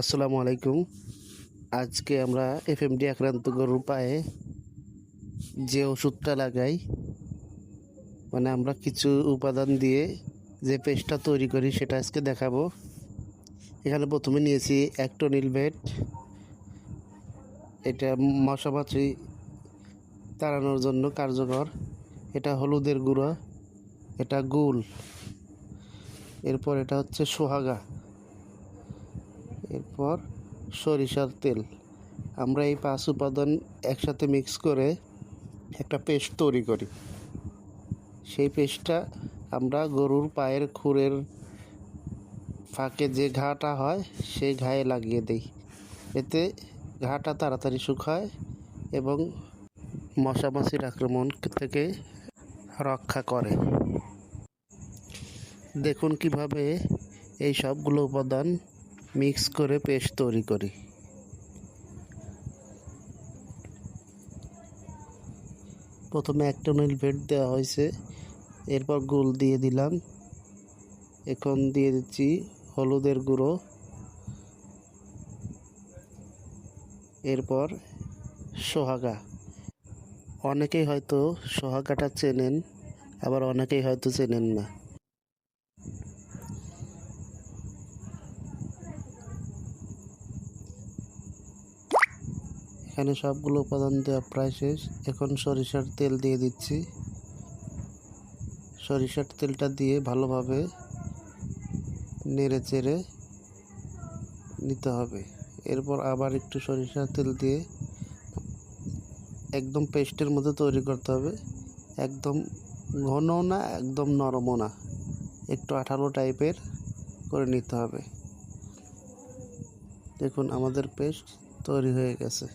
আসসালামু আলাইকুম। আজকে আমরা এফএমডি আক্রান্ত গরুর পায়ে যে ওষুধটা লাগাই মানে আমরা কিছু উপাদান দিয়ে যে পেস্টটা তৈরি করি সেটা আজকে দেখাবো। এখানে প্রথমে নিয়েছি অ্যাক্টোনিল ভেট এটা মশা মাছি তাড়ানোর জন্য কার্যকর। এটা হলুদের গুঁড়া, এটা গুল এরপর এটা হচ্ছে সোহাগা। এরপর সরিষার তেল। আমরা এই পাঁচ উপাদান একসাথে মিক্স করে একটা পেস্ট তৈরি করি। সেই পেস্টটা আমরা গরুর পায়ের খুরের ফাঁকে যে ঘাটা হয়, সেই ঘায়ে লাগিয়ে দিই। এতে ঘাটা তাড়াতাড়ি শুকায় এবং মশা মাছির আক্রমণ থেকে রক্ষা করে। দেখুন কীভাবে এই সবগুলো উপাদান মিক্স করে পেস্ট তৈরি করি। প্রথমে একটা নীল ভেট দেওয়া হয়েছে, এরপর গুল দিয়ে দিলাম। এখন দিয়ে দিচ্ছি হলুদের গুঁড়ো। এরপর সোহাগা। অনেকেই হয়তো সোহাগাটা চেনেন, আবার অনেকেই হয়তো চেনেন না। এখানে সবগুলো উপাদান দেওয়া প্রায় শেষ। এখন সরিষার তেল দিয়ে দিচ্ছি। সরিষার তেলটা দিয়ে ভালোভাবে নেড়ে চেড়ে নিতে হবে। এরপর আবার একটু সরিষার তেল দিয়ে একদম পেস্টের মধ্যে তৈরি করতে হবে। একদম ঘনও না, একদম নরমও না। একটু আঠালো টাইপের করে নিতে হবে। দেখুন, আমাদের পেস্ট তৈরি হয়ে গেছে।